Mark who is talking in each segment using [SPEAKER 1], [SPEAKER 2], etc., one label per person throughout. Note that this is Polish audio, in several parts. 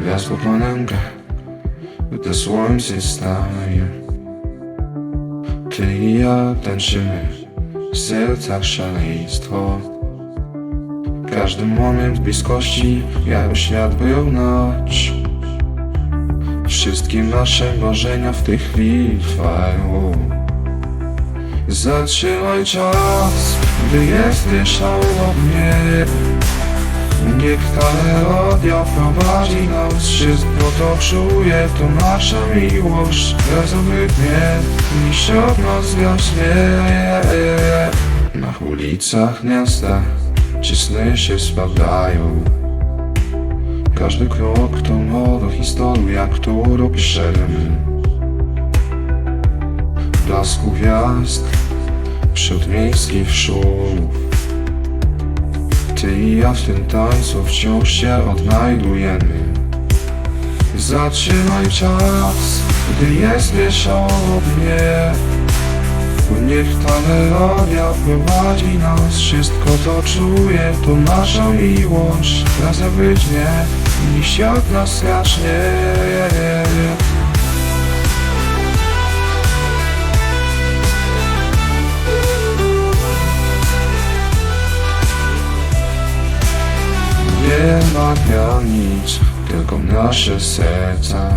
[SPEAKER 1] Gwiazd po gdy słońce staje Ty i ja tańczymy w sercach szaleństwo Każdy moment bliskości, jak świat był noc Wszystkie nasze marzenia w tej chwili trwają Zatrzymaj czas, gdy jesteś obok Niech ta melodia prowadzi nas Wszystko to czuję, to nasza miłość Bezobydnie, niż od nas gaśnie Na ulicach miasta Czy sny się spadają Każdy krok to nowa historia, którą piszemy Blasku gwiazd Wśród miejskich szumów Ty i ja w tym tańcu wciąż się odnajdujemy. Zatrzymaj czas, gdy jesteś obok mnie Niech ta melodia prowadzi nas Wszystko to czuję, to nasza miłość. Razem być nie, niż świat nas strasznie Ma granic, tylko nasze serca.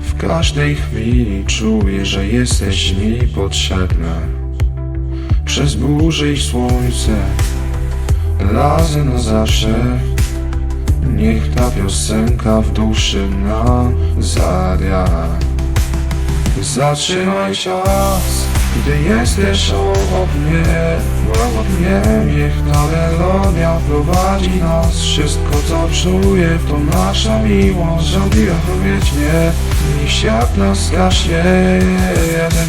[SPEAKER 1] W każdej chwili czuję, że jesteś mi potrzebna. Przez burzę i słońce, razem na zawsze. Niech ta piosenka w duszy nam zagra. Zatrzymaj czas, gdy jesteś obok mnie Niech ta melodia prowadzi nas Wszystko co czuję, to nasza miłość Zrobiła powiedzieć nie, niech świat nas gaśnie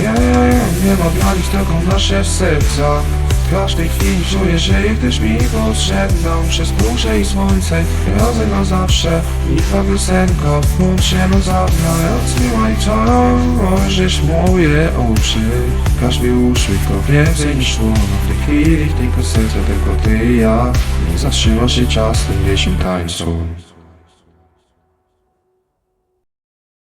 [SPEAKER 1] Nie, nie ma granic, tylko nasze serca w każdej chwili czuję, że jesteś mi potrzebna. Przez burzę i słońce, razem na zawsze. I ta piosenka, łączymy zawsze. Odsyłaj to, możesz moje oczy Każdy uśmiech to więcej niż słowa W tej chwili, w tej piosence tylko ty i ja. Nie zatrzyma się czas tym tańcu